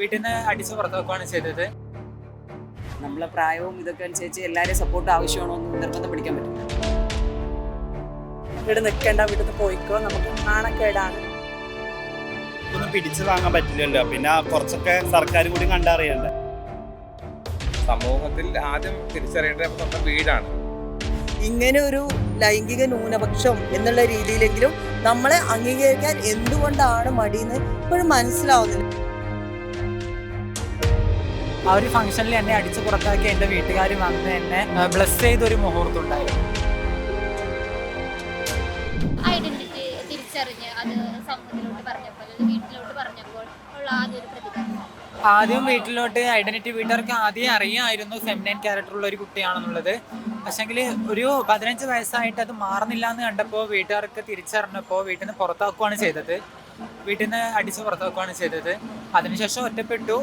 വീട്ടിൽ നിന്ന് അടിച്ച് പുറത്താക്കുകയാണ് ചെയ്തത്. നമ്മളെ പ്രായവും ഇതൊക്കെ അനുസരിച്ച് എല്ലാവരെയും സപ്പോർട്ട് ആവശ്യമാണോ എന്ന് നിർബന്ധം പിടിക്കാൻ പറ്റില്ല. ഇവിടെ നിൽക്കേണ്ട വീട്ടിൽ നിന്ന് പോയിക്കോ നമുക്ക് നാണക്കേടാണ് ഒന്നും പിടിച്ചു വാങ്ങാൻ പറ്റില്ലല്ലോ. പിന്നെ കുറച്ചൊക്കെ സർക്കാർ കൂടി കണ്ടറിയണ്ടേ? സമൂഹത്തിൽ ആദ്യം തിരിച്ചറിയേണ്ടത് സ്വന്തം വീടാണ്. ഇങ്ങനെ ഒരു ലൈംഗിക ന്യൂനപക്ഷം എന്നുള്ള രീതിയിലെങ്കിലും നമ്മളെ അംഗീകരിക്കാൻ എന്തുകൊണ്ടാണ് മടിയെന്ന് ഇപ്പോഴും മനസ്സിലാവുന്നില്ല. ആ ഒരു ഫംഗ്ഷനിൽ എന്നെ അടിച്ചു പുറത്താക്കി എന്റെ വീട്ടുകാർ വന്ന് എന്നെ ബ്ലസ് ചെയ്തൊരു മുഹൂർത്തം ഉണ്ടായിരുന്നു ഐഡന്റിറ്റി തിരിച്ചറിഞ്ഞ് അത് സമൂഹത്തിലോട്ട് പറഞ്ഞപ്പോൾ വീട്ടിലോട്ട് പറഞ്ഞപ്പോൾ ഉള്ള ആദ്യ ഒരു പ്രതികരണം. ആദ്യം വീട്ടിലോട്ട് ഐഡന്റിറ്റി വീട്ടുകാർക്ക് ആദ്യം അറിയാമായിരുന്നു ഫെമിനൈൻ ക്യാരക്ടർ ഉള്ള ഒരു കുട്ടിയാണെന്നുള്ളത്. പക്ഷെങ്കിൽ ഒരു പതിനഞ്ച് വയസ്സായിട്ട് അത് മാറുന്നില്ല എന്ന് കണ്ടപ്പോൾ വീട്ടുകാർക്ക് തിരിച്ചറിഞ്ഞപ്പോൾ വീട്ടിൽ നിന്ന് പുറത്താക്കുകയാണ് ചെയ്തത്. വീട്ടിൽ നിന്ന് അടിച്ച് പുറത്താക്കുകയാണ് ചെയ്തത്. അതിനുശേഷം ഒറ്റപ്പെട്ടു.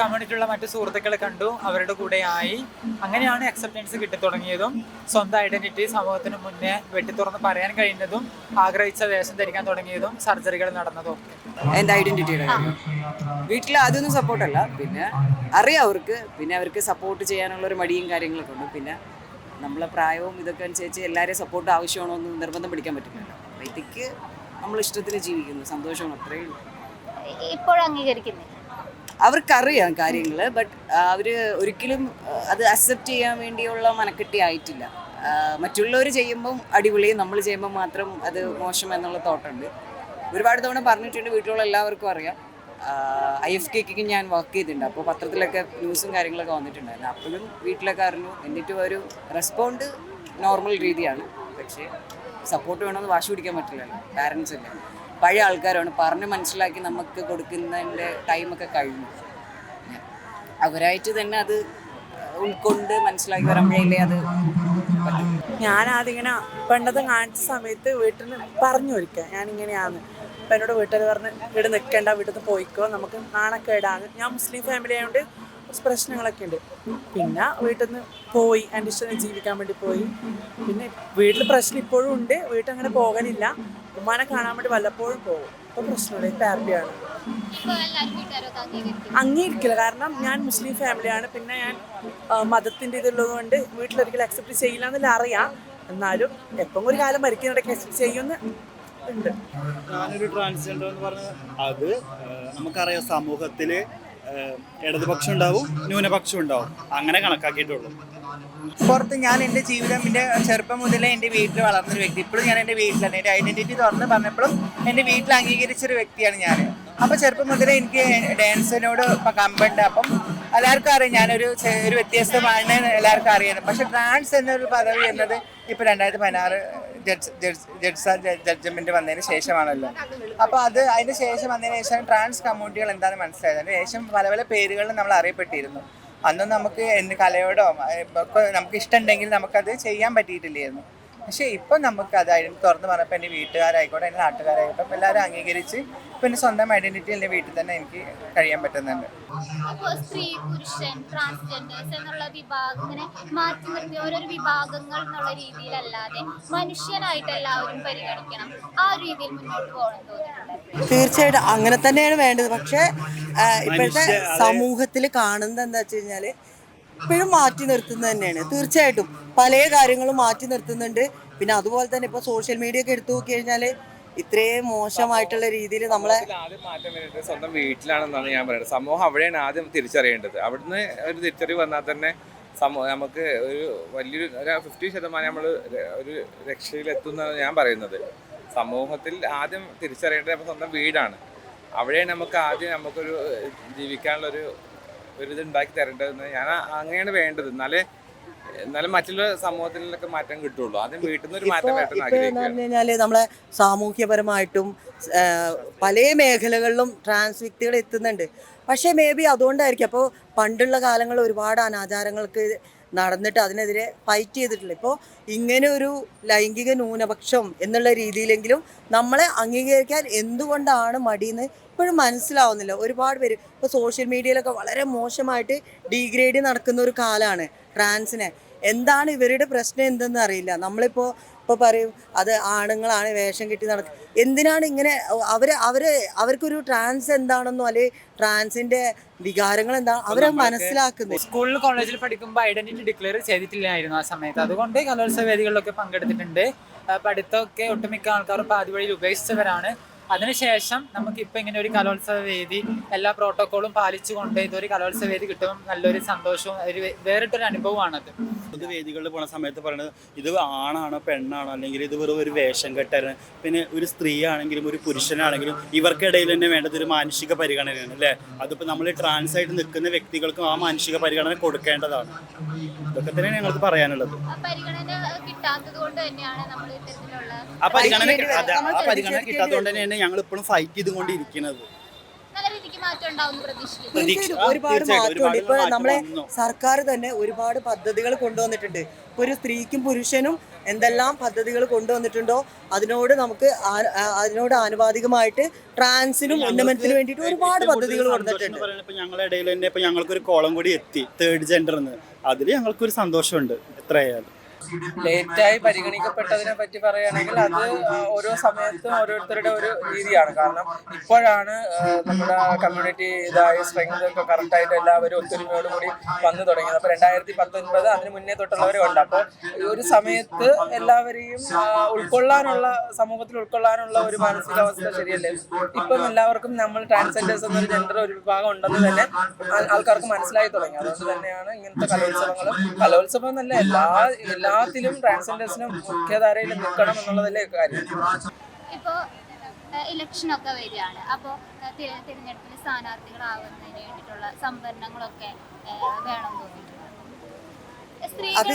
കമ്മ്യൂണിറ്റിയുള്ള മറ്റു സുഹൃത്തുക്കളെ കണ്ടു അവരുടെ കൂടെ ആയി. അങ്ങനെയാണ് അക്സെപ്റ്റൻസ് കിട്ടിത്തുടങ്ങിയതും സ്വന്തം ഐഡന്റിറ്റി സമൂഹത്തിന് മുന്നേ വെട്ടി തുറന്ന് പറയാൻ കഴിഞ്ഞതും ആഗ്രഹിച്ച വേഷം ധരിക്കാൻ തുടങ്ങിയതും സർജറികൾ നടന്നതും എന്റെ ഐഡന്റിറ്റിയുടെ വീട്ടിൽ അതൊന്നും സപ്പോർട്ടല്ല പിന്നെ അറിയാം അവർക്ക്. പിന്നെ അവർക്ക് സപ്പോർട്ട് ചെയ്യാനുള്ള ഒരു മടിയും കാര്യങ്ങളൊക്കെ ഉണ്ട്. പിന്നെ നമ്മളെ പ്രായവും ഇതൊക്കെ അനുസരിച്ച് എല്ലാവരെയും സപ്പോർട്ട് ആവശ്യമാണോ എന്ന് നിർബന്ധം പിടിക്കാൻ പറ്റില്ലല്ലോ വൈദ്യക്ക് നമ്മൾ ഇഷ്ടത്തിൽ ജീവിക്കുന്നു. സന്തോഷമാണ്. അത്രയേ ഉള്ളൂ. ഇപ്പോൾ അംഗീകരിക്കുന്നില്ല. അവർക്കറിയാം കാര്യങ്ങൾ ബട്ട് അവർ ഒരിക്കലും അത് അക്സെപ്റ്റ് ചെയ്യാൻ വേണ്ടിയുള്ള മനക്കെട്ടി ആയിട്ടില്ല. മറ്റുള്ളവർ ചെയ്യുമ്പം അടിപൊളി നമ്മൾ ചെയ്യുമ്പോൾ മാത്രം അത് മോശം എന്നുള്ള തോട്ടുണ്ട്. ഒരുപാട് തവണ പറഞ്ഞിട്ടുണ്ട് വീട്ടിലുള്ള എല്ലാവർക്കും അറിയാം. ഐ എഫ് കെക്ക് ഞാൻ വർക്ക് ചെയ്തിട്ടുണ്ട്. അപ്പോൾ പത്രത്തിലൊക്കെ ന്യൂസും കാര്യങ്ങളൊക്കെ വന്നിട്ടുണ്ടായിരുന്നു. അപ്പോഴും വീട്ടിലൊക്കെ അറിഞ്ഞു. എന്നിട്ടും ഒരു റെസ്പോണ്ട് നോർമൽ രീതിയാണ്. പക്ഷേ സപ്പോർട്ട് വേണമെന്ന് വാശി പിടിക്കാൻ പറ്റില്ലല്ലോ. പാരൻസ് അല്ലേ. പഴയ ആൾക്കാരാണ്. പറഞ്ഞ് മനസ്സിലാക്കി നമുക്ക് കൊടുക്കുന്നതിന്റെ ടൈമൊക്കെ കഴിഞ്ഞു. അവരായിട്ട് തന്നെ അത് ഉൾക്കൊണ്ട് മനസ്സിലാക്കി വരുമ്പോഴേ അത് ഞാനതിങ്ങനെ പെണ്ണത് കാണിച്ച സമയത്ത് വീട്ടിൽ പറഞ്ഞു ഒരിക്കൽ ഞാൻ ഇങ്ങനെയാണ് അപ്പം എന്നോട് വീട്ടിൽ പറഞ്ഞ് ഇവിടെ നിൽക്കേണ്ട വീട്ടിൽ നിന്ന് പോയിക്കോ. നമുക്ക് നാണക്കേടാണ്. ഞാൻ മുസ്ലിം ഫാമിലി ആയതുകൊണ്ട് പ്രശ്നങ്ങളൊക്കെ ഉണ്ട്. പിന്നെ വീട്ടിൽ നിന്ന് പോയി എന്റെ ജീവിക്കാൻ വേണ്ടി പോയി. പിന്നെ വീട്ടിൽ പ്രശ്നം ഇപ്പോഴും ഉണ്ട്. വീട്ടിൽ അങ്ങനെ പോകാനില്ല. ഉമ്മാനെ കാണാൻ വേണ്ടി വല്ലപ്പോഴും പോകും. അപ്പോൾ പ്രശ്നമില്ല ഇപ്പം ഹാപ്പിയാണ് ഇപ്പോൾ എല്ലാവരും അംഗീകരിക്കില്ല. കാരണം ഞാൻ മുസ്ലിം ഫാമിലിയാണ് പിന്നെ ഞാൻ മതത്തിന്റെ ഇതുള്ളത് കൊണ്ട് വീട്ടിലൊരിക്കലും അക്സെപ്റ്റ് ചെയ്യില്ല എന്നല്ല അറിയാം. എന്നാലും എപ്പം ഒരു കാലം മരിക്കുന്നിടയ്ക്ക് അക്സെപ്റ്റ് ചെയ്യുമെന്ന് ഉണ്ട്. ഞാനൊരു ട്രാൻസ്ജെൻഡർ എന്ന് പറഞ്ഞാൽ അത് നമുക്കറിയാം സമൂഹത്തിൽ ഇടതുപക്ഷം ഉണ്ടാവും ന്യൂനപക്ഷം ഉണ്ടാവും. അങ്ങനെ കണക്കാക്കിയിട്ടുള്ളൂ. പുറത്ത് ഞാൻ എന്റെ ജീവിതം എന്റെ ചെറുപ്പം മുതലേ എന്റെ വീട്ടിൽ വളർന്നൊരു വ്യക്തി. ഇപ്പോഴും ഞാൻ എന്റെ വീട്ടിലാണ്. എന്റെ ഐഡന്റിറ്റി തുറന്ന് പറഞ്ഞപ്പോഴും എന്റെ വീട്ടിൽ അംഗീകരിച്ചൊരു വ്യക്തിയാണ് ഞാൻ. അപ്പോൾ ചെറുപ്പം മുതലേ എനിക്ക് ഡാൻസിനോട് ഇപ്പം കമ്പുണ്ട് അപ്പം എല്ലാവർക്കും അറിയാം ഞാനൊരു ഒരു വ്യത്യസ്തമാണ് എല്ലാവർക്കും അറിയാം. പക്ഷെ ഡാൻസ് എന്നൊരു പദവി എന്നത് ഇപ്പോൾ രണ്ടായിരത്തി പതിനാറ് ജഡ്ജ് ജഡ്ജ്മെന്റ് വന്നതിന് ശേഷമാണല്ലോ. അപ്പോൾ അത് അതിന് ശേഷം വന്നതിന് ശേഷം ട്രാൻസ് കമ്മ്യൂണിറ്റികൾ എന്താണെന്ന് മനസ്സിലായത്? അതിന് ശേഷം പല പല പേരുകളിൽ നമ്മൾ അറിയപ്പെട്ടിരുന്നു. അന്നും നമുക്ക് എന്ത് കലയോടോ നമുക്ക് ഇഷ്ടമുണ്ടെങ്കിൽ നമുക്കത് ചെയ്യാൻ പറ്റിയിട്ടില്ലായിരുന്നു. പക്ഷേ ഇപ്പം നമുക്ക് അതായത് തുറന്ന് പറഞ്ഞപ്പോൾ എന്റെ വീട്ടുകാരായിക്കോട്ടെ എന്റെ നാട്ടുകാരായിക്കോട്ടെ എല്ലാവരും അംഗീകരിച്ച് പിന്നെ സ്വന്തം ഐഡന്റിറ്റി എന്റെ വീട്ടിൽ തന്നെ എനിക്ക് കഴിയാൻ പറ്റുന്നുണ്ട്. അപ്പോൾ സ്ത്രീ പുരുഷൻ ട്രാൻസ്ജെൻഡേഴ്സ് എന്നുള്ള വിഭാഗം ഇങ്ങനെ മാറ്റി നിർത്തി ഓരോരോ വിഭാഗങ്ങൾ എന്നുള്ള രീതിയിലല്ലാതെ മനുഷ്യനായിട്ട് എല്ലാവരും പരിഗണിക്കണം. ആ രീതിയിൽ മുന്നോട്ട് പോകണം തീർച്ചയായിട്ടും അങ്ങനെ തന്നെയാണ് വേണ്ടത്. പക്ഷേ ഇപ്പോഴത്തെ സമൂഹത്തിൽ കാണുന്നത് എന്താ വെച്ച് കഴിഞ്ഞാൽ ഇപ്പോഴും മാറ്റി നിർത്തുന്നത് തന്നെയാണ്. തീർച്ചയായിട്ടും പല കാര്യങ്ങളും മാറ്റി നിർത്തുന്നുണ്ട്. പിന്നെ അതുപോലെ തന്നെ ഇപ്പോൾ സോഷ്യൽ മീഡിയ ഒക്കെ എടുത്തു നോക്കി കഴിഞ്ഞാൽ ഇത്രയും മോശമായിട്ടുള്ള രീതിയിൽ നമ്മളെ മാറ്റം സ്വന്തം വീട്ടിലാണെന്നാണ് ഞാൻ പറയുന്നത്. സമൂഹം അവിടെയാണ് ആദ്യം തിരിച്ചറിയേണ്ടത്. അവിടുന്ന് ഒരു തിരിച്ചറിവ് വന്നാൽ തന്നെ സമൂഹം നമുക്ക് ഒരു വലിയൊരു ഒരു ഫിഫ്റ്റി ശതമാനം നമ്മൾ ഒരു രക്ഷയിലെത്തുന്നതാണ് ഞാൻ പറയുന്നത്. സമൂഹത്തിൽ ആദ്യം തിരിച്ചറിയേണ്ടത് സ്വന്തം വീടാണ്. അവിടെയാണ് നമുക്ക് ആദ്യം നമുക്കൊരു ജീവിക്കാനുള്ളൊരു ഒരു ഇത് ഉണ്ടാക്കി തരേണ്ടതെന്ന് ഞാൻ അങ്ങനെയാണ് വേണ്ടത്. എന്നാലേ എന്നാലും മറ്റുള്ള സമൂഹത്തിലൊക്കെ മാറ്റം കിട്ടുള്ളൂ. ആദ്യം വീട്ടിൽ നിന്ന് ഒരു മാറ്റം എന്ന് പറഞ്ഞു കഴിഞ്ഞാൽ നമ്മളെ സാമൂഹ്യപരമായിട്ടും പല മേഖലകളിലും ട്രാൻസ് വ്യക്തികൾ എത്തുന്നുണ്ട്. പക്ഷേ മേ ബി അതുകൊണ്ടായിരിക്കും. അപ്പോൾ പണ്ടുള്ള കാലങ്ങളിൽ ഒരുപാട് അനാചാരങ്ങൾക്ക് നടന്നിട്ട് അതിനെതിരെ ഫൈറ്റ് ചെയ്തിട്ടില്ല. ഇപ്പോൾ ഇങ്ങനെ ഒരു ലൈംഗിക ന്യൂനപക്ഷം എന്നുള്ള രീതിയിലെങ്കിലും നമ്മളെ അംഗീകരിക്കാൻ എന്തുകൊണ്ടാണ് മടിയെന്ന് ഇപ്പോഴും മനസ്സിലാവുന്നില്ല. ഒരുപാട് പേര് ഇപ്പോൾ സോഷ്യൽ മീഡിയയിലൊക്കെ വളരെ മോശമായിട്ട് ഡീഗ്രേഡ് നടക്കുന്ന ഒരു കാലമാണ് ട്രാൻസിനെ. എന്താണ് ഇവരുടെ പ്രശ്നം എന്തെന്ന് അറിയില്ല. നമ്മളിപ്പോൾ ഇപ്പോൾ പറയും അത് ആണുങ്ങളാണ് വേഷം കെട്ടി നടക്കുക എന്തിനാണ് ഇങ്ങനെ അവർ അവർ അവർക്കൊരു ട്രാൻസ് എന്താണെന്നോ അല്ലെങ്കിൽ ട്രാൻസിന്റെ വികാരങ്ങൾ എന്താ അവരെ മനസ്സിലാക്കുന്നത്. സ്കൂളിൽ കോളേജിൽ പഠിക്കുമ്പോൾ ഐഡന്റിറ്റി ഡിക്ലെയർ ചെയ്തിട്ടില്ലായിരുന്നു ആ സമയത്ത്. അതുകൊണ്ട് കലോത്സവ വേദികളിലൊക്കെ പങ്കെടുത്തിട്ടുണ്ട്. പഠിത്തമൊക്കെ ഒട്ടുമിക്ക ആൾക്കാർ പാതി വഴിയിൽ ഉപേക്ഷിച്ചവരാണ്. അതിനുശേഷം നമുക്ക് ഇപ്പൊ ഇങ്ങനെ ഒരു കലോത്സവ വേദി എല്ലാ പ്രോട്ടോക്കോളും പാലിച്ചുകൊണ്ട് ഇതൊരു കലോത്സവ വേദി കിട്ടും നല്ലൊരു സന്തോഷവും ഒരു വേറിട്ടൊരു അനുഭവമാണത്. അത് വേദികളിൽ പോണ സമയത്ത് പറയുന്നത് ഇത് ആണാണോ പെണ്ണാണോ അല്ലെങ്കിൽ ഇത് വെറും ഒരു വേഷം കെട്ടാണ് പിന്നെ ഒരു സ്ത്രീ ആണെങ്കിലും ഒരു പുരുഷനാണെങ്കിലും ഇവർക്കിടയിൽ തന്നെ വേണ്ടത് ഒരു മാനുഷിക പരിഗണനയാണ് അല്ലേ? അതിപ്പോൾ നമ്മൾ ട്രാൻസ് ആയിട്ട് നിൽക്കുന്ന വ്യക്തികൾക്കും ആ മാനുഷിക പരിഗണന കൊടുക്കേണ്ടതാണ്. ഇതൊക്കെ തന്നെയാണ് ഞങ്ങൾക്ക് പറയാനുള്ളത്. ആ പരിഗണന കിട്ടാത്തത് കൊണ്ട് തന്നെയാണ് നമ്മൾ ഇത്തരത്തിലുള്ള ആ പരിഗണന അതെ, ആ പരിഗണന പ്രതിഷേധിക്കേണ്ടി കിട്ടാത്തതുകൊണ്ട് തന്നെയാണ് ഞങ്ങൾ ഇപ്പോഴും ഫൈറ്റ് ചെയ്തുകൊണ്ടിരിക്കുന്നത്. നല്ല രീതിക്ക് മാറ്റം ഉണ്ടാവും പ്രതീക്ഷിക്കുന്നു. പ്രതീക്ഷ- ആ, ഒരുപാട് തീർച്ചയായും മാറ്റമുണ്ട്. ഒരുപാട് ഇപ്പൊ മാറ്റം നമ്മളെ വന്നു. സർക്കാർ തന്നെ ഒരുപാട് പദ്ധതികൾ കൊണ്ടുവന്നിട്ടുണ്ട്. ഇപ്പൊ ഒരു സ്ത്രീക്കും പുരുഷനും എന്തെല്ലാം പദ്ധതികൾ കൊണ്ടുവന്നിട്ടുണ്ടോ അതിനോട് നമുക്ക് ആ- ആ- അതിനോട് ആനുപാതികമായിട്ട് ട്രാൻസിനും ഉന്നമനത്തിനും വേണ്ടിയിട്ട് ഒരുപാട് ഏറ്റവും പദ്ധതികൾ കൊണ്ടുവന്നിട്ടുണ്ട് സന്തോഷം കൊടുത്തിട്ടുണ്ട് എന്ന് പറയുന്നത് ഇപ്പൊ ഞങ്ങളുടെ ഇടയിൽ തന്നെ ഇപ്പൊ ഞങ്ങൾക്കൊരു കോളം കൂടി എത്തി തേർഡ് ജെൻഡർ എന്ന്. അതിൽ ഞങ്ങൾക്കൊരു സന്തോഷമുണ്ട് എത്രയായാലും. ലേറ്റായി പരിഗണിക്കപ്പെട്ടതിനെ പറ്റി പറയുകയാണെങ്കിൽ അത് ഓരോ സമയത്തും ഓരോരുത്തരുടെ ഒരു രീതിയാണ്. കാരണം ഇപ്പോഴാണ് നമ്മുടെ കമ്മ്യൂണിറ്റി ഇതായ സ്ട്രെങ്ത് ഒക്കെ കറക്റ്റായിട്ട് എല്ലാവരും ഒത്തൊരുമയോട് കൂടി വന്നു തുടങ്ങിയത്. അപ്പോൾ രണ്ടായിരത്തി പത്തൊൻപത് അതിന് മുന്നേ തൊട്ടുള്ളവരും ഉണ്ട്. അപ്പോൾ ഒരു സമയത്ത് എല്ലാവരെയും ഉൾക്കൊള്ളാനുള്ള സമൂഹത്തിൽ ഉൾക്കൊള്ളാനുള്ള ഒരു മാനസികാവസ്ഥ ശരിയല്ലേ? ഇപ്പം എല്ലാവർക്കും നമ്മൾ ട്രാൻസ്ജെൻഡേഴ്സ് എന്നൊരു ജെൻഡർ ഒരു വിഭാഗം ഉണ്ടെന്ന് തന്നെ ആൾക്കാർക്ക് മനസ്സിലായി തുടങ്ങി. അതുകൊണ്ട് തന്നെയാണ് ഇങ്ങനത്തെ കലോത്സവങ്ങളും. കലോത്സവം എന്നല്ല എല്ലാ എല്ലാത്തിലും ട്രാൻസ്ജെൻഡേഴ്സിനും മുഖ്യധാരയിൽ നിൽക്കണം എന്നുള്ളതല്ലേ കാര്യം. ഇപ്പോൾ ഇലക്ഷനൊക്കെ വരികയാണ്. അപ്പോൾ തിരഞ്ഞെടുപ്പിൽ സ്ഥാനാർത്ഥികളാവുന്നതിന് വേണ്ടിയിട്ടുള്ള സംവരണങ്ങളൊക്കെ വേണം അത്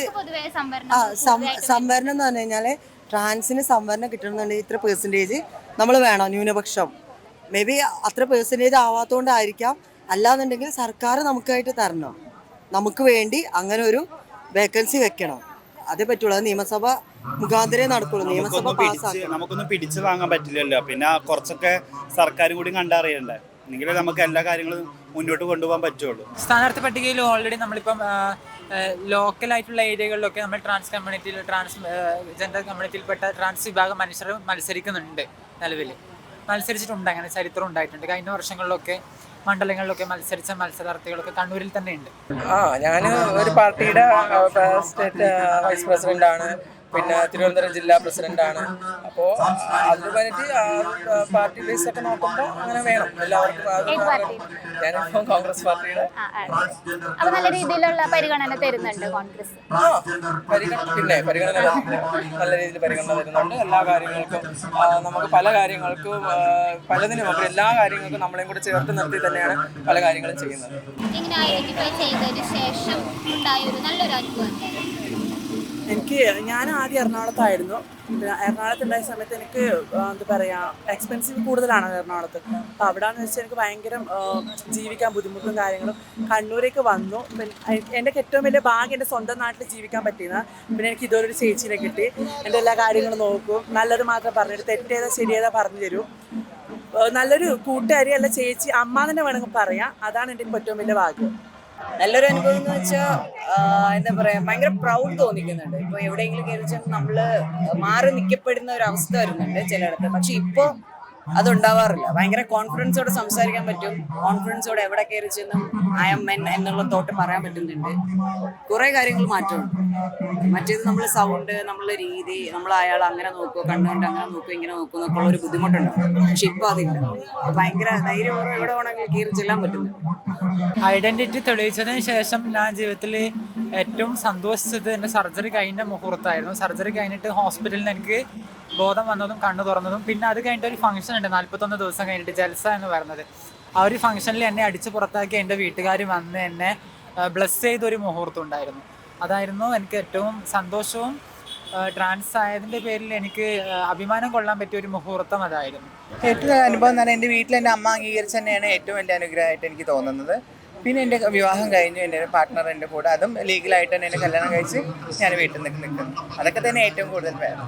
സംവരണം എന്ന് പറഞ്ഞു കഴിഞ്ഞാൽ ട്രാൻസിന് സംവരണം കിട്ടണമെന്നുണ്ടെങ്കിൽ ഇത്ര പേഴ്സന്റേജ് നമ്മൾ വേണം ന്യൂനപക്ഷം. മേ ബി അത്ര പേഴ്സന്റേജ് ആവാത്തതുകൊണ്ടായിരിക്കാം അല്ലാന്നുണ്ടെങ്കിൽ സർക്കാർ നമുക്കായിട്ട് തരണം. നമുക്ക് വേണ്ടി അങ്ങനെ ഒരു വേക്കൻസി വെക്കണം. അതേ പറ്റുള്ളൂ. അത് നിയമസഭ മുഖാന്തരേ നടക്കുള്ളൂ. നിയമസഭ നമുക്കൊന്നും പിടിച്ചു വാങ്ങാൻ പറ്റില്ലല്ലോ. പിന്നെ കുറച്ചൊക്കെ സർക്കാരും കൂടി കണ്ടറിയണ്ടേ? എങ്കിലേ നമുക്ക് എല്ലാ കാര്യങ്ങളും മുന്നോട്ട് കൊണ്ടുപോകാൻ പറ്റുള്ളൂ. സ്ഥാനാർത്ഥി പട്ടികയിൽ ഓൾറെഡി നമ്മളിപ്പം ലോക്കൽ ആയിട്ടുള്ള ഏരിയകളിലൊക്കെ നമ്മൾ ട്രാൻസ് കമ്മ്യൂണിറ്റിയിൽ ട്രാൻസ് ജെൻഡർ കമ്മ്യൂണിറ്റിയിൽപ്പെട്ട ട്രാൻസ് വിഭാഗം മനുഷ്യർ മത്സരിക്കുന്നുണ്ട് നിലവിൽ മത്സരിച്ചിട്ടുണ്ട്. അങ്ങനെ ചരിത്രം ഉണ്ടായിട്ടുണ്ട്. കഴിഞ്ഞ വർഷങ്ങളിലൊക്കെ മണ്ഡലങ്ങളിലൊക്കെ മത്സരിച്ച മത്സരാർത്ഥികളൊക്കെ കണ്ണൂരിൽ തന്നെ ഉണ്ട് ആ ഞാൻ ഒരു പാർട്ടിയുടെ സ്റ്റേറ്റ് വൈസ് പ്രസിഡന്റ് ആണ്. പിന്നെ തിരുവനന്തപുരം ജില്ലാ പ്രസിഡന്റ് ആണ് അപ്പോൾ അതിന് പറ്റി പാർട്ടി ബേസ് ഒക്കെ നോക്കുമ്പോൾ അങ്ങനെ വേണം. എല്ലാവർക്കും അത്? ഞാനിപ്പോൾ കോൺഗ്രസ് പാർട്ടിയുടെ. അപ്പൊ നല്ല രീതിയിലുള്ള പരിഗണന തരുന്നുണ്ട് കോൺഗ്രസ്. ആ പരിഗണന പിന്നെ പരിഗണന നല്ല രീതിയിൽ പരിഗണന തരുന്നുണ്ട്. എല്ലാ കാര്യങ്ങൾക്കും ആ, നമുക്ക് പല കാര്യങ്ങൾക്കും ആ, പലതിനും അപ്പോൾ എല്ലാ കാര്യങ്ങൾക്കും നമ്മളെയും കൂടെ ചേർത്ത് നിർത്തി തന്നെയാണ് പല കാര്യങ്ങളും ചെയ്യുന്നത്. ഇങ്ങനെ ഐഡന്റിഫൈ ചെയ്തതിന് ശേഷം ഉണ്ടായ ഒരു നല്ലൊരു അനുഭവം? എനിക്ക് ഞാൻ ആദ്യം എറണാകുളത്തായിരുന്നു. പിന്നെ എറണാകുളത്ത് ഉണ്ടായ സമയത്ത് എനിക്ക് എന്താ പറയുക എക്സ്പെൻസീവ് കൂടുതലാണ് എറണാകുളത്ത്. അപ്പോൾ എന്ന് വെച്ചാൽ എനിക്ക് ഭയങ്കര ജീവിക്കാൻ ബുദ്ധിമുട്ടും കാര്യങ്ങളും. കണ്ണൂരേക്ക് വന്നു. എന്റെ ഏറ്റവും വലിയ ഭാഗ്യം എന്റെ സ്വന്തം നാട്ടിൽ ജീവിക്കാൻ പറ്റിയത് പിന്നെ എനിക്ക് ഇതുപോലൊരു ചേച്ചിനെ കിട്ടി. എന്റെ എല്ലാ കാര്യങ്ങളും നോക്കും. നല്ലത് മാത്രം പറഞ്ഞു തെറ്റേതാ ശരിയേതാ പറഞ്ഞു തരും നല്ലൊരു കൂട്ടുകാരി അല്ല ചേച്ചി. അമ്മ തന്നെ വേണമെങ്കിൽ പറയാം. അതാണ് എന്റെ ഏറ്റവും വലിയ ഭാഗ്യം. നല്ലൊരു അനുഭവം എന്ന് വെച്ചാൽ എന്താ പറയാ ഭയങ്കര പ്രൗഡ് തോന്നിക്കുന്നുണ്ട്. ഇപ്പൊ എവിടെയെങ്കിലും കയറി നമ്മൾ മാറി നിൽക്കപ്പെടുന്ന ഒരു അവസ്ഥ വരുന്നുണ്ട് ചിലയിടത്ത്. പക്ഷെ ഇപ്പോ അതുണ്ടാവാറില്ല. ഭയങ്കര കോൺഫിഡൻസോടെ സംസാരിക്കാൻ പറ്റും. കോൺഫിഡൻസോടെ എവിടെ കയറി ചെന്നും ഐ എം മെൻ എന്നുള്ള തോട്ട് പറയാൻ പറ്റുന്നുണ്ട്. കുറെ കാര്യങ്ങൾ മാറ്റമുണ്ട്. മറ്റേത് നമ്മൾ സൗണ്ട് നമ്മളെ രീതി നമ്മൾ അയാൾ അങ്ങനെ നോക്കുക കണ്ണുകൊണ്ട് അങ്ങനെ നോക്കുക ഇങ്ങനെ നോക്കുക എന്നൊക്കെ ഒരു ബുദ്ധിമുട്ടുണ്ടാവും. പക്ഷെ ഇപ്പൊ അതില്ല. ഭയങ്കര ധൈര്യപൂർവം എവിടെ വേണമെങ്കിലും കയറി ചെല്ലാൻ പറ്റുന്നു ഐഡന്റിറ്റി തെളിയിച്ചതിന് ശേഷം ഞാൻ ജീവിതത്തിൽ ഏറ്റവും സന്തോഷിച്ചത് എന്റെ സർജറി കഴിഞ്ഞ മുഹൂർത്തമായിരുന്നു സർജറി കഴിഞ്ഞിട്ട് ഹോസ്പിറ്റലിൽ എനിക്ക് ബോധം വന്നതും കണ്ണു തുറന്നതും. പിന്നെ അത് കഴിഞ്ഞിട്ട് ഒരു ഫംഗ്ഷൻ ഉണ്ട്. നാൽപ്പത്തൊന്ന് ദിവസം കഴിഞ്ഞിട്ട് ജൽസ എന്ന് പറയുന്നത്. ആ ഒരു ഫംഗ്ഷനിൽ എന്നെ അടിച്ചു പുറത്താക്കി എന്റെ വീട്ടുകാർ വന്ന് എന്നെ ബ്ലസ് ചെയ്ത ഒരു മുഹൂർത്തം ഉണ്ടായിരുന്നു. അതായിരുന്നു എനിക്ക് ഏറ്റവും സന്തോഷവും ട്രാൻസ് ആയതിന്റെ പേരിൽ എനിക്ക് അഭിമാനം കൊള്ളാൻ പറ്റിയ ഒരു മുഹൂർത്തം അതായിരുന്നു. ഏറ്റവും അനുഭവം എന്ന് പറഞ്ഞാൽ എന്റെ വീട്ടിൽ എന്റെ അമ്മ അംഗീകരിച്ച് തന്നെയാണ് ഏറ്റവും വലിയ അനുഗ്രഹമായിട്ട് എനിക്ക് തോന്നുന്നത്. പിന്നെ എന്റെ വിവാഹം കഴിഞ്ഞു എന്റെ പാർട്ട്ണർ എന്റെ കൂടെ. അതും ലീഗലായിട്ട് തന്നെ എന്നെ കല്യാണം കഴിച്ച് ഞാൻ വീട്ടിൽ നിന്ന് നിൽക്കുന്നു അതൊക്കെ തന്നെ ഏറ്റവും കൂടുതൽ വേണം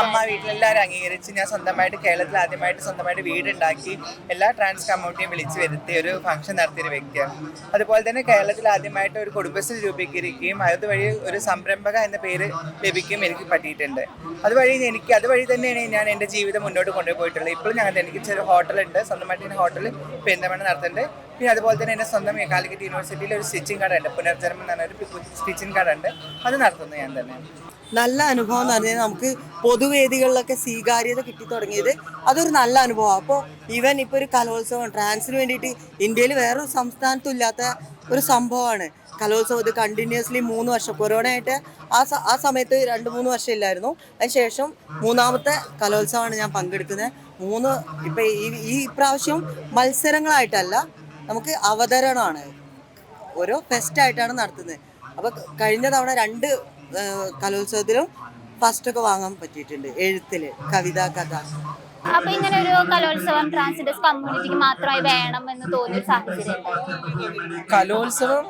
അമ്മ വീട്ടിലെല്ലാവരും അംഗീകരിച്ച് ഞാൻ സ്വന്തമായിട്ട് കേരളത്തിൽ ആദ്യമായിട്ട് സ്വന്തമായിട്ട് വീടുണ്ടാക്കി എല്ലാ ട്രാൻസ് കമ്മ്യൂണിറ്റിയും വിളിച്ചു വരുത്തി ഒരു ഫംഗ്ഷൻ നടത്തിയ ഒരു വ്യക്തിയാണ്. അതുപോലെ തന്നെ കേരളത്തിൽ ആദ്യമായിട്ട് ഒരു കുടുംബശ്രീ രൂപീകരിക്കുകയും അതുവഴി ഒരു സംരംഭക എന്ന പേര് ലഭിക്കുകയും എനിക്ക് പറ്റിയിട്ടുണ്ട്. അതുവഴി എനിക്ക് അതുവഴി തന്നെയാണ് ഞാൻ എന്റെ ജീവിതം മുന്നോട്ട് കൊണ്ടുപോയിട്ടുള്ളത്. ഇപ്പോഴും ഞങ്ങൾ എനിക്ക് ചെറിയ ഹോട്ടലുണ്ട് സ്വന്തമായിട്ട് ഞാൻ ഹോട്ടൽ പെരുന്തമണ്ണ നടത്തുന്നുണ്ട്. പിന്നെ അതുപോലെ തന്നെ എന്റെ സ്വന്തം കാലിക്കറ്റ് യൂണിവേഴ്സിറ്റിയിൽ ഒരു സ്റ്റിച്ചിങ് കട ഉണ്ട് പുനർജന്മം എന്ന് പറഞ്ഞ ഒരു സ്റ്റിച്ചിങ് കട ഉണ്ട് അത് നടത്തുന്നത് ഞാൻ തന്നെ. നല്ല അനുഭവം എന്ന് പറഞ്ഞാൽ നമുക്ക് പൊതുവേദികളിലൊക്കെ സ്വീകാര്യത കിട്ടി തുടങ്ങിയത് അതൊരു നല്ല അനുഭവമാണ്. അപ്പോൾ ഈവൻ ഇപ്പോൾ ഒരു കലോത്സവം ട്രാൻസിന് വേണ്ടിയിട്ട് ഇന്ത്യയിൽ വേറൊരു സംസ്ഥാനത്തും ഇല്ലാത്ത ഒരു സംഭവമാണ്. കലോത്സവം ഇത് കണ്ടിന്യൂസ്ലി മൂന്ന് വർഷം കൊറോണ ആയിട്ട് ആ ആ സമയത്ത് രണ്ട് മൂന്ന് വർഷം ഇല്ലായിരുന്നു. അതിന് ശേഷം മൂന്നാമത്തെ കലോത്സവമാണ് ഞാൻ പങ്കെടുക്കുന്നത്. മൂന്ന് ഇപ്പം ഈ ഈ പ്രാവശ്യം മത്സരങ്ങളായിട്ടല്ല നമുക്ക് അവതരണമാണ്. ഓരോ ഫെസ്റ്റ് ആയിട്ടാണ് നടത്തുന്നത്. അപ്പോൾ കഴിഞ്ഞ തവണ രണ്ട് കലോത്സവത്തിലും ഫസ്റ്റ് ഒക്കെ വാങ്ങാൻ പറ്റിയിട്ടുണ്ട്. എഴുത്തിൽ കവിത കഥ. അപ്പൊ ഇങ്ങനെ ഒരു കലോത്സവം ട്രാൻസ്ജെൻഡേഴ്സ് കമ്മ്യൂണിറ്റിക്ക് മാത്രമായി വേണം എന്ന് തോന്നിയ സാഹചര്യം കലോത്സവം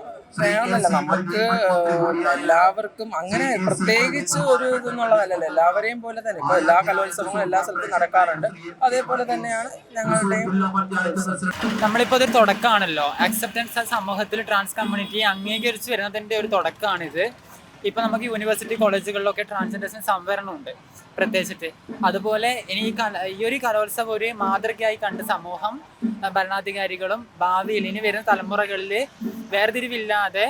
നമുക്ക് ഏഹ്, എല്ലാവർക്കും അങ്ങനെ പ്രത്യേകിച്ച് ഒരു ഇതെന്നുള്ളതല്ലല്ലോ. എല്ലാവരെയും പോലെ തന്നെ. ഇപ്പൊ എല്ലാ കലോത്സവങ്ങളും എല്ലാ സ്ഥലത്തും നടക്കാറുണ്ട്. അതേപോലെ തന്നെയാണ് ഞങ്ങളുടെയും നമ്മളിപ്പോ ഒരു തുടക്കമാണല്ലോ അക്സെപ്റ്റൻസ് സമൂഹത്തിൽ ട്രാൻസ് കമ്മ്യൂണിറ്റി അംഗീകരിച്ച് വരുന്നതിന്റെ ഒരു തുടക്കമാണിത് ഇപ്പൊ നമുക്ക് യൂണിവേഴ്സിറ്റി കോളേജുകളിലൊക്കെ ട്രാൻസ്ജെൻഡേഴ്സിന് സംവരണമുണ്ട് പ്രത്യേകിച്ചിട്ട്. അതുപോലെ ഇനി ഈ കല ഈ ഒരു കലോത്സവം ഒരു മാതൃകയായി കണ്ട് സമൂഹം ഭരണാധികാരികളും ഭാവിയിൽ ഇനി വരുന്ന തലമുറകളിൽ വേർതിരിവില്ലാതെ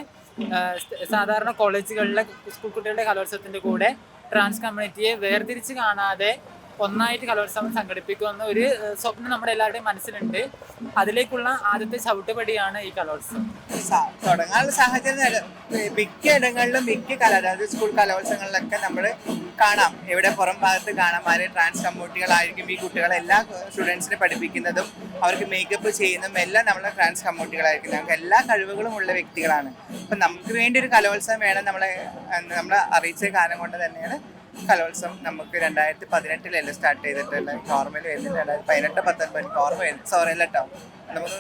സാധാരണ കോളേജുകളിലെ സ്കൂൾ കുട്ടികളുടെ കലോത്സവത്തിന്റെ കൂടെ ട്രാൻസ് കമ്മ്യൂണിറ്റിയെ വേർതിരിച്ച് കാണാതെ ഒന്നായിട്ട് കലോത്സവം സംഘടിപ്പിക്കുമെന്ന ഒരു സ്വപ്നം നമ്മുടെ എല്ലാവരുടെയും മനസ്സിലുണ്ട്. അതിലേക്കുള്ള ആദ്യത്തെ ചവിട്ടുപടിയാണ് ഈ കലോത്സവം. തുടങ്ങാനുള്ള സാഹചര്യം മിക്ക ഇടങ്ങളിലും മിക്ക കല സ്കൂൾ കലോത്സവങ്ങളിലൊക്കെ നമ്മൾ കാണാം. ഇവിടെ പുറം ഭാഗത്ത് കാണാം. ആര് ട്രാൻസ് കമ്മ്യൂണിറ്റികളായിരിക്കും ഈ കുട്ടികളെ എല്ലാ സ്റ്റുഡൻസിനെ പഠിപ്പിക്കുന്നതും അവർക്ക് മേക്കപ്പ് ചെയ്യുന്നതും എല്ലാം നമ്മളെ ട്രാൻസ് കമ്മ്യൂണിറ്റികളായിരിക്കും നമുക്ക് എല്ലാ കഴിവുകളും ഉള്ള വ്യക്തികളാണ്. അപ്പം നമുക്ക് വേണ്ടി ഒരു കലോത്സവം വേണം നമ്മളെ നമ്മൾ അറിയിച്ച കാലം കൊണ്ട് തന്നെയാണ് കലോത്സവം നമുക്ക് രണ്ടായിരത്തി പതിനെട്ടിലല്ലേ സ്റ്റാർട്ട് ചെയ്തിട്ടുള്ള ഓർമ്മയിൽ വരുന്നില്ല. രണ്ടായിരത്തി പതിനെട്ട് പത്തൊൻപത്. ഓർമ്മ വരുന്നു. സോറി അല്ല കേട്ടോ നമുക്ക്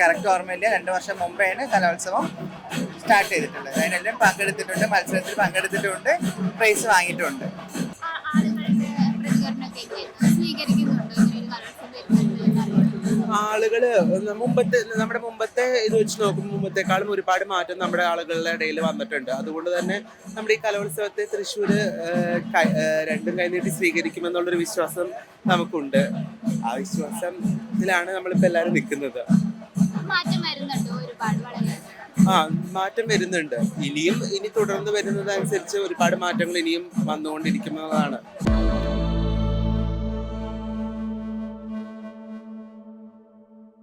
കറക്റ്റ് ഓർമ്മയില്ല. രണ്ട് വർഷം മുമ്പേ കലോത്സവം സ്റ്റാർട്ട് ചെയ്തിട്ടുണ്ട്. അതിനെല്ലാം പങ്കെടുത്തിട്ടുണ്ട് മത്സരത്തിൽ പങ്കെടുത്തിട്ടുണ്ട് പ്രൈസ് വാങ്ങിയിട്ടുണ്ട്. ആ- ആളുകളുടെ പ്രതികരണമൊക്കെ എങ്ങനെയായിരുന്നു? ഒരു കലോത്സവം വരുന്നത് എന്നറിയാം ആളുകൾ മുമ്പത്തെ നമ്മുടെ മുമ്പത്തെ ഇത് വെച്ച് നോക്കുമ്പോൾ മുമ്പത്തെക്കാളും ഒരുപാട് മാറ്റം നമ്മുടെ ആളുകളുടെ ഇടയിൽ വന്നിട്ടുണ്ട്. അതുകൊണ്ട് തന്നെ നമ്മുടെ ഈ കലോത്സവത്തെ തൃശ്ശൂര് ഏഹ്, രണ്ടും കൈനീട്ടി സ്വീകരിക്കുമെന്നുള്ളൊരു വിശ്വാസം നമുക്കുണ്ട്. ആ വിശ്വാസം വിശ്വാസത്തിലാണ് നമ്മളിപ്പോൾ എല്ലാവരും നിൽക്കുന്നത്. മാറ്റം വരുന്നുണ്ട് ഒരുപാട്? വളരെ ആ മാറ്റം വരുന്നുണ്ട്. ഇനിയും ഇനി തുടർന്ന് വരുന്നതനുസരിച്ച് ഒരുപാട് മാറ്റങ്ങൾ ഇനിയും വന്നുകൊണ്ടിരിക്കുന്നതാണ്.